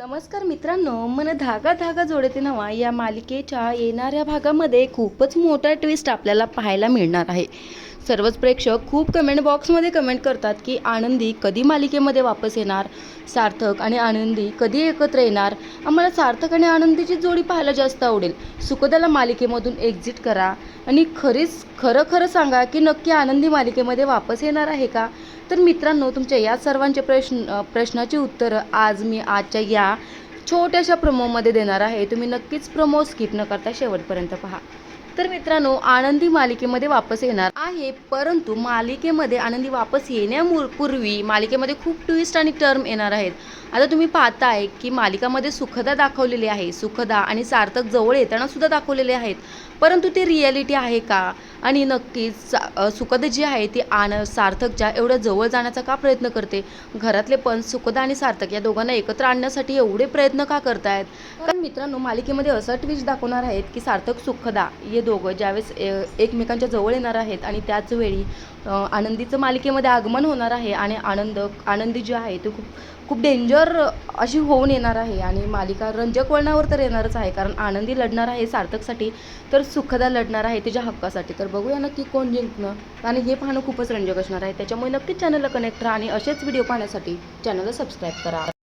नमस्कार मित्रांनो मन धागा धागा जोडते नवा या मालिकेच्या येणाऱ्या भागामध्ये खूपच मोठा ट्विस्ट आपल्याला पाहायला मिळणार आहे. सर्वच प्रेक्षक खूप कमेंट बॉक्समध्ये कमेंट करतात की आनंदी कधी मालिकेमध्ये वापस येणार सार्थक आणि आनंदी कधी एकत्र येणार? आम्हाला सार्थक आणि आनंदीची जोडी पाहायला जास्त आवडेल. सुखदाला मालिकेमधून एक्झिट करा. आणि खरीच खरं खरं सांगा की नक्की आनंदी मालिकेमध्ये वापस येणार आहे का? तर मित्रांनो तुमच्या या सर्वांचे प्रश्न प्रश्नाची उत्तरं आज मी आजच्या या छोट्याशा प्रमोमध्ये देणार आहे. तुम्ही नक्कीच प्रमो स्किप न करता शेवटपर्यंत पहा. तर मित्रांनो आनंदी मालिकेमध्ये वापस येणार आहे. परंतु मालिकेमध्ये आनंदी वापस येण्यापूर्वी मालिकेमध्ये खूप ट्विस्ट आणि टर्म येणार आहेत. आता तुम्ही पाहताय की मालिकामध्ये सुखदा दाखवलेली आहे. सुखदा आणि सार्थक जवळ येताना सुद्धा दाखवलेले आहेत. परंतु ते रियालिटी आहे का? आणि नक्कीच सुखद जी आहे ती आन सार्थकच्या एवढ्या जवळ जाण्याचा का प्रयत्न करते? घरातले पण सुखदा आणि सार्थक या दोघांना एकत्र आणण्यासाठी एवढे प्रयत्न का करतायत? कारण मित्रांनो मालिकेमध्ये असं ट्विस्ट दाखवणार आहेत की सार्थक सुखदा हे दोघं ज्यावेळेस ए- एकमेकांच्या जवळ येणार आहेत आणि त्याच वेळी आनंदीचं मालिकेमध्ये आगमन होणार आहे आणि आनंद आनंदी जे आहे ते खूप खूप डेंजर अशी होऊन येणार आहे. आणि मालिका रंजक वळणावर तर येणारच आहे कारण आनंदी लढणार आहे सार्थकसाठी तर सुखदा लढणार आहे तिच्या हक्कासाठी. तर बघूया नक्की कोण जिंकणं आणि हे पाहणं खूपच रंजक असणार आहे. त्याच्यामुळे नक्कीच चॅनलला कनेक्ट राहा आणि असेच व्हिडिओ पाहण्यासाठी चॅनलला सबस्क्राईब करा.